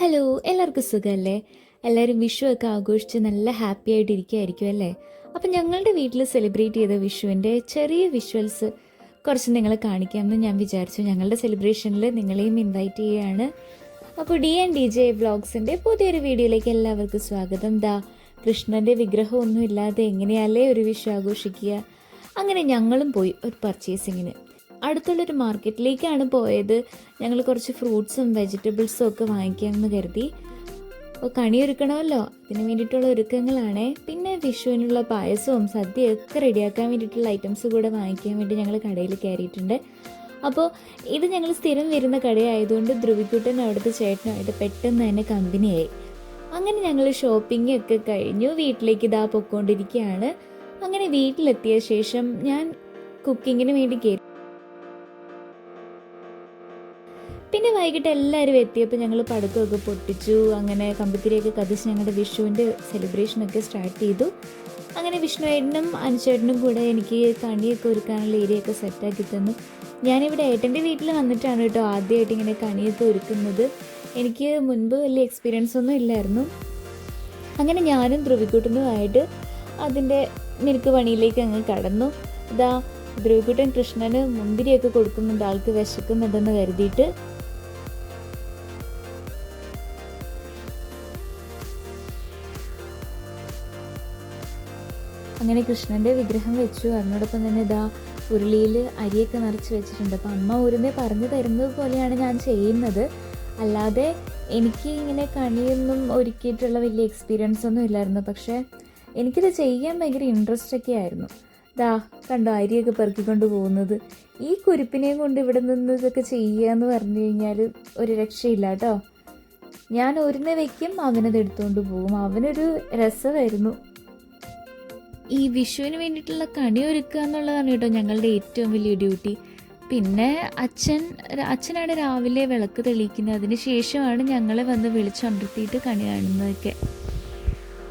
Hello എല്ലാവർക്കും സുഖമല്ലേ എല്ലാവരും വിഷു ഒക്കെ ആഘോഷിച്ച് നല്ല ഹാപ്പി ആയിട്ട് ഇരിക്കുകയായിരിക്കും അല്ലേ? അപ്പം ഞങ്ങളുടെ വീട്ടിൽ സെലിബ്രേറ്റ് ചെയ്ത വിഷുവിന്റെ ചെറിയ വിഷ്വൽസ് കുറച്ച് നിങ്ങളെ കാണിക്കാമെന്ന് ഞാൻ വിചാരിച്ചു. ഞങ്ങളുടെ സെലിബ്രേഷനിൽ നിങ്ങളെയും ഇൻവൈറ്റ് ചെയ്യുകയാണ് അപ്പോൾ ഡി ആൻഡ് ഡി ജെ വ്ളോഗ്സിന്റെ പുതിയൊരു വീഡിയോയിലേക്ക് എല്ലാവർക്കും സ്വാഗതം. ദാ കൃഷ്ണന്റെ വിഗ്രഹമൊന്നും ഇല്ലാതെ എങ്ങനെയല്ലേ ഒരു വിഷു ആഘോഷിക്കുക? അങ്ങനെ ഞങ്ങളും പോയി ഒരു പർച്ചേസിങ്ങിന് അടുത്തുള്ളൊരു മാർക്കറ്റിലേക്കാണ് പോയത്. ഞങ്ങൾ കുറച്ച് ഫ്രൂട്ട്സും വെജിറ്റബിൾസും ഒക്കെ വാങ്ങിക്കാമെന്ന് കരുതി. അപ്പോൾ കണിയൊരുക്കണമല്ലോ അതിന് വേണ്ടിയിട്ടുള്ള ഒരുക്കങ്ങളാണ്. പിന്നെ വിഷുവിനുള്ള പായസവും സദ്യയൊക്കെ റെഡിയാക്കാൻ വേണ്ടിയിട്ടുള്ള ഐറ്റംസ് കൂടെ വാങ്ങിക്കാൻ വേണ്ടി ഞങ്ങൾ കടയിൽ കയറിയിട്ടുണ്ട്. അപ്പോൾ ഇത് ഞങ്ങൾ സ്ഥിരം വരുന്ന കടയായതുകൊണ്ട് ധ്രുവിക്കുട്ടൻ അവിടുത്തെ ചേട്ടനുമായിട്ട് പെട്ടെന്ന് തന്നെ കമ്പനിയായി. അങ്ങനെ ഞങ്ങൾ ഷോപ്പിംഗ് ഒക്കെ കഴിഞ്ഞു. വീട്ടിലേക്ക് ഇതാ പൊക്കോണ്ടിരിക്കുകയാണ് അങ്ങനെ വീട്ടിലെത്തിയ ശേഷം ഞാൻ കുക്കിങ്ങിന് വേണ്ടി കയറി പിന്നെ വൈകിട്ട് എല്ലാവരും എത്തിയപ്പോൾ ഞങ്ങൾ പടക്കമൊക്കെ പൊട്ടിച്ചു. അങ്ങനെ കമ്പിത്തിരിയൊക്കെ കത്തിച്ച് ഞങ്ങളുടെ വിഷുവിന്റെ സെലിബ്രേഷനൊക്കെ സ്റ്റാർട്ട് ചെയ്തു. അങ്ങനെ വിഷ്ണുവേട്ടനും അനുചേട്ടനും കൂടെ എനിക്ക് കണിയൊക്കെ ഒരുക്കാനുള്ള ഏരിയയൊക്കെ സെറ്റാക്കി തന്നു. ഞാനിവിടെ ഏട്ടന്റെ വീട്ടിൽ വന്നിട്ടാണ് കേട്ടോ ആദ്യമായിട്ട് ഇങ്ങനെ കണിയൊക്കെ ഒരുക്കുന്നത്. എനിക്ക് മുൻപ് വലിയ എക്സ്പീരിയൻസ് ഒന്നും ഇല്ലായിരുന്നു. അങ്ങനെ ഞാനും ധ്രുവിക്കുട്ടനുമായിട്ട് അതിന്റെ മിനുക്ക് പണിയിലേക്ക് അങ്ങ് കടന്നു. ഇതാ ധ്രുവിക്കുട്ടൻ കൃഷ്ണന് മുന്തിരിയൊക്കെ കൊടുക്കുന്നുണ്ട് ആൾക്ക് വിശക്കുന്നുണ്ടെന്ന് കരുതിയിട്ട്. അങ്ങനെ കൃഷ്ണന്റെ വിഗ്രഹം വെച്ചു. അതിനോടൊപ്പം തന്നെ ഇതാ ഉരുളിയിൽ അരിയൊക്കെ നിറച്ച് വെച്ചിട്ടുണ്ട്. അപ്പം അമ്മ ഉരുമേ പറഞ്ഞു തരുന്നത് പോലെയാണ് ഞാൻ ചെയ്യുന്നത്. അല്ലാതെ എനിക്ക് ഇങ്ങനെ കണിയൊന്നും ഒരുക്കിയിട്ടുള്ള വലിയ എക്സ്പീരിയൻസ് ഒന്നും ഇല്ലായിരുന്നു. പക്ഷേ എനിക്കിത് ചെയ്യാൻ ഭയങ്കര ഇൻട്രസ്റ്റ് ഒക്കെ ആയിരുന്നു. ദാ കണ്ടോ അരിയൊക്കെ പെറുക്കിക്കൊണ്ട് പോകുന്നത്. ഈ കുരുപ്പിനെയും കൊണ്ട് ഇവിടെ നിന്ന് ഇതൊക്കെ ചെയ്യുക എന്ന് പറഞ്ഞു കഴിഞ്ഞാൽ ഒരു രക്ഷയില്ല കേട്ടോ. ഞാൻ ഒരുന്നെ വയ്ക്കും അവനത് എടുത്തുകൊണ്ട് പോകും. അവനൊരു രസമായിരുന്നു. ഈ വിഷുവിന് വേണ്ടിയിട്ടുള്ള കണി ഒരുക്കുക എന്നുള്ളതാണ് കേട്ടോ ഞങ്ങളുടെ ഏറ്റവും വലിയ ഡ്യൂട്ടി. പിന്നെ അച്ഛൻ അച്ഛനാണ് രാവിലെ വിളക്ക് തെളിയിക്കുന്നത്. അതിന് ശേഷമാണ് ഞങ്ങളെ വന്ന് വിളിച്ചുണർത്തിയിട്ട് കണി കാണുന്നതൊക്കെ.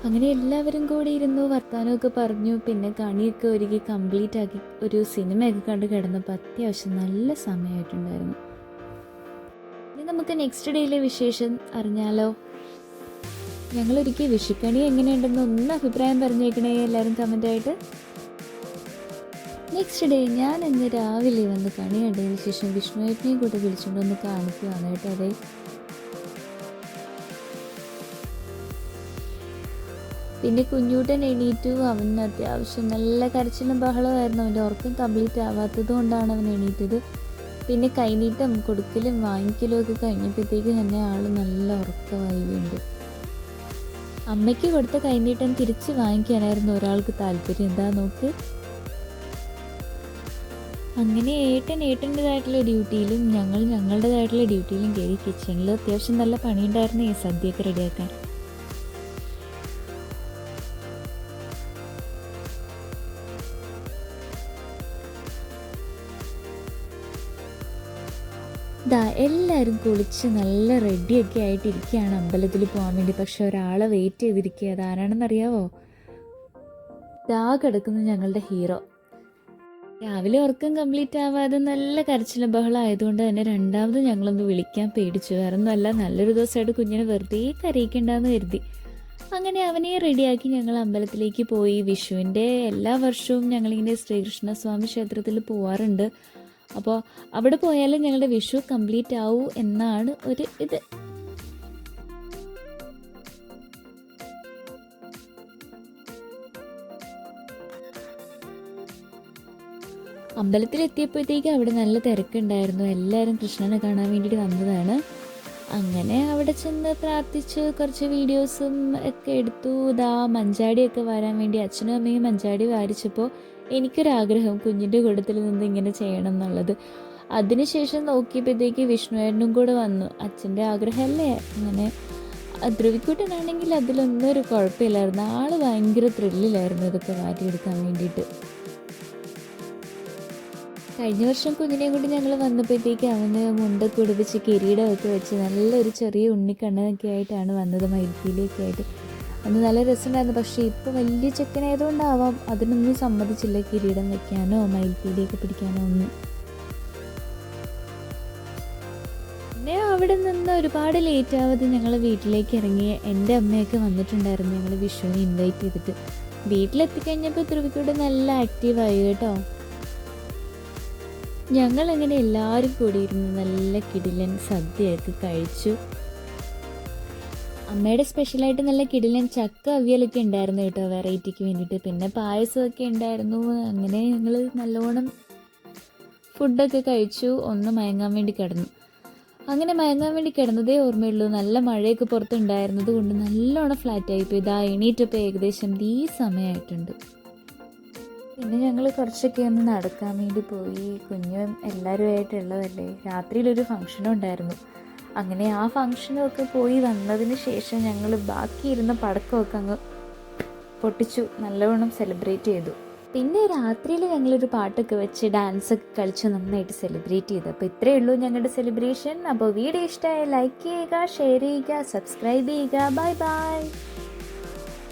അങ്ങനെ എല്ലാവരും കൂടി ഇരുന്നു വർത്തമാനമൊക്കെ പറഞ്ഞു. പിന്നെ കണിയൊക്കെ ഒരുക്കി കംപ്ലീറ്റ് ആക്കി ഒരു സിനിമയൊക്കെ കണ്ട് കിടന്നപ്പോൾ അത്യാവശ്യം നല്ല സമയമായിട്ടുണ്ടായിരുന്നു. ഇനി നമുക്ക് നെക്സ്റ്റ് ഡേയിലെ വിശേഷം അറിഞ്ഞാലോ? ഞങ്ങളൊരിക്കൽ വിഷുക്കണി എങ്ങനെയുണ്ടെന്ന് ഒന്ന് അഭിപ്രായം പറഞ്ഞേക്കണേ എല്ലാവരും കമന്റായിട്ട് നെക്സ്റ്റ് ഡേ ഞാൻ ഇന്ന് രാവിലെ വന്ന് കണി കണ്ടതിന് ശേഷം വിഷ്ണുവേട്ടനെയും കൂടെ വിളിച്ചുകൊണ്ട് ഒന്ന് കാണിക്കുകയാണ് കേട്ടോ അതെ. പിന്നെ കുഞ്ഞൂട്ടൻ എണീറ്റു അവൻ അത്യാവശ്യം നല്ല കരച്ചിലും ബഹളമായിരുന്നു അവന്റെ ഉറക്കം കംപ്ലീറ്റ് ആവാത്തത് കൊണ്ടാണ് അവൻ എണീറ്റത്. പിന്നെ കൈനീട്ടം കൊടുക്കലും വാങ്ങിക്കലും ഒക്കെ കഴിഞ്ഞപ്പോഴത്തേക്ക് തന്നെ ആൾ നല്ല ഉറക്കമായി വീണ്ടും അമ്മയ്ക്ക് കൊടുത്ത കൈനീട്ടം തിരിച്ച് വാങ്ങിക്കാനായിരുന്നു ഒരാൾക്ക് താല്പര്യം. എന്താ നോക്ക്. അങ്ങനെ ഏട്ടൻ ഏട്ടന്റെതായിട്ടുള്ള ഡ്യൂട്ടിയിലും ഞങ്ങൾ ഞങ്ങളുടേതായിട്ടുള്ള ഡ്യൂട്ടിയിലും കയറി കിച്ചണിൽ അത്യാവശ്യം നല്ല പണിയുണ്ടായിരുന്നു ഈ സദ്യയൊക്കെ റെഡിയാക്കാൻ. ദാ എല്ലാവരും കുളിച്ച് നല്ല റെഡിയൊക്കെ ആയിട്ടിരിക്കുകയാണ്. അമ്പലത്തിൽ പോകാൻ വേണ്ടി. പക്ഷെ ഒരാളെ വെയിറ്റ് ചെയ്തിരിക്കുക അതാരാണെന്നറിയാവോ ദാ കിടക്കുന്നു ഞങ്ങളുടെ ഹീറോ രാവിലെ ഉറക്കം കംപ്ലീറ്റ് ആവാതെ നല്ല കരച്ചിലും ബഹളം ആയതുകൊണ്ട് തന്നെ രണ്ടാമത് ഞങ്ങളൊന്ന് വിളിക്കാൻ പേടിച്ചു. വേറെ ഒന്നല്ല നല്ലൊരു ദിവസമായിട്ട് കുഞ്ഞിനെ വെറുതെ കരയിക്കണ്ടെന്ന് കരുതി. അങ്ങനെ അവനെ റെഡിയാക്കി ഞങ്ങൾ അമ്പലത്തിലേക്ക് പോയി. വിഷുവിന്റെ എല്ലാ വർഷവും ഞങ്ങളിങ്ങനെ ശ്രീകൃഷ്ണ സ്വാമി ക്ഷേത്രത്തിൽ പോവാറുണ്ട്. അപ്പോൾ അവിടെ പോയാലും ഞങ്ങളുടെ വിഷു കംപ്ലീറ്റ് ആവൂ എന്നാണ് ഒരു ഇത്. അമ്പലത്തിലെത്തിയപ്പോഴത്തേക്ക് അവിടെ നല്ല തിരക്കുണ്ടായിരുന്നു. എല്ലാവരും കൃഷ്ണനെ കാണാൻ വേണ്ടിയിട്ട് വന്നതാണ്. അങ്ങനെ അവിടെ ചെന്ന് പ്രാർത്ഥിച്ച് കുറച്ച് വീഡിയോസും ഒക്കെ എടുത്തു. ഇതാ മഞ്ചാടിയൊക്കെ വരാൻ വേണ്ടി അച്ഛനും അമ്മയും മഞ്ചാടി വാരിച്ചപ്പോൾ എനിക്കൊരാഗ്രഹം കുഞ്ഞിന്റെ കൂട്ടത്തിൽ നിന്ന് ഇങ്ങനെ ചെയ്യണം എന്നുള്ളത്. അതിനുശേഷം നോക്കിയപ്പോഴത്തേക്ക് വിഷ്ണുവേട്ടനും കൂടെ വന്നു. അച്ഛന്റെ ആഗ്രഹമല്ലേ? അങ്ങനെ ധ്രുവിക്കുട്ടനാണെങ്കിൽ അതിലൊന്നും ഒരു കുഴപ്പമില്ലായിരുന്നു. ആൾ ഭയങ്കര ത്രില്ലിലായിരുന്നു ഇതൊക്കെ മാറ്റിയെടുക്കാൻ വേണ്ടിയിട്ട്. കഴിഞ്ഞ വർഷം കുഞ്ഞിനെ കൊണ്ട് ഞങ്ങൾ വന്നപ്പോഴത്തേക്ക് അവന് മുണ്ട ഉടുപ്പിച്ച് കിരീടമൊക്കെ വെച്ച് നല്ലൊരു ചെറിയ ഉണ്ണിക്കണ്ണനൊക്കെ ആയിട്ടാണ് വന്നത് മൈൽപ്പീലിയൊക്കെ ആയിട്ട്. അന്ന് നല്ല രസമുണ്ടായിരുന്നു. പക്ഷേ ഇപ്പോൾ വലിയ ചെക്കനായതുകൊണ്ടാവാം അതിനൊന്നും സമ്മതിച്ചില്ല കിരീടം വെക്കാനോ മയിൽപ്പീലിയൊക്കെ പിടിക്കാനോ ഒന്നും. പിന്നെ അവിടെ നിന്ന് ഒരുപാട് ലേറ്റ് ആവാതെ ഞങ്ങൾ വീട്ടിലേക്ക് ഇറങ്ങിയ എന്റെ അമ്മയൊക്കെ വന്നിട്ടുണ്ടായിരുന്നു ഞങ്ങൾ വിഷുവിനെ ഇൻവൈറ്റ് ചെയ്തിട്ട്. വീട്ടിലെത്തിക്കഴിഞ്ഞപ്പോൾ ധ്രുവിക്കൂടെ നല്ല ആക്റ്റീവായി കേട്ടോ. ഞങ്ങൾ അങ്ങനെ എല്ലാവരും കൂടി ഇരുന്ന് നല്ല കിടിലൻ സദ്യയൊക്കെ കഴിച്ചു. അമ്മയുടെ സ്പെഷ്യലായിട്ട് നല്ല കിടിലൻ ചക്ക അവിയലൊക്കെ ഉണ്ടായിരുന്നു കേട്ടോ വെറൈറ്റിക്ക് വേണ്ടിയിട്ട്. പിന്നെ പായസമൊക്കെ ഉണ്ടായിരുന്നു. അങ്ങനെ ഞങ്ങൾ നല്ലോണം ഫുഡൊക്കെ കഴിച്ചു. ഒന്ന് മയങ്ങാൻ വേണ്ടി കിടന്നു. അങ്ങനെ മയങ്ങാൻ വേണ്ടി കിടന്നതേ ഓർമ്മയുള്ളൂ. നല്ല മഴയൊക്കെ പുറത്തുണ്ടായിരുന്നത് കൊണ്ട് നല്ലോണം ഫ്ലാറ്റായി പോയി. ഇതാ എണീറ്റപ്പോൾ ഏകദേശം ഈ സമയമായിട്ടുണ്ട്. പിന്നെ ഞങ്ങൾ കുറച്ചൊക്കെ ഒന്ന് നടക്കാൻ വേണ്ടി പോയി. കുഞ്ഞും എല്ലാവരുമായിട്ടുള്ളതല്ലേ രാത്രിയിലൊരു ഫംഗ്ഷനും ഉണ്ടായിരുന്നു. അങ്ങനെ ആ ഫംഗ്ഷനൊക്കെ പോയി വന്നതിന് ശേഷം ഞങ്ങൾ ബാക്കിയിരുന്ന പടക്കമൊക്കെ അങ്ങ് പൊട്ടിച്ചു. നല്ലവണ്ണം സെലിബ്രേറ്റ് ചെയ്തു. പിന്നെ രാത്രിയിൽ ഞങ്ങളൊരു പാട്ടൊക്കെ വെച്ച് ഡാൻസ് ഒക്കെ കളിച്ച് നന്നായിട്ട് സെലിബ്രേറ്റ് ചെയ്തു. അപ്പോൾ ഇത്രയേ ഉള്ളൂ ഞങ്ങളുടെ സെലിബ്രേഷൻ അപ്പോൾ വീഡിയോ ഇഷ്ടമായ ലൈക്ക് ചെയ്യുക ഷെയർ ചെയ്യുക സബ്സ്ക്രൈബ് ചെയ്യുക. Bye bye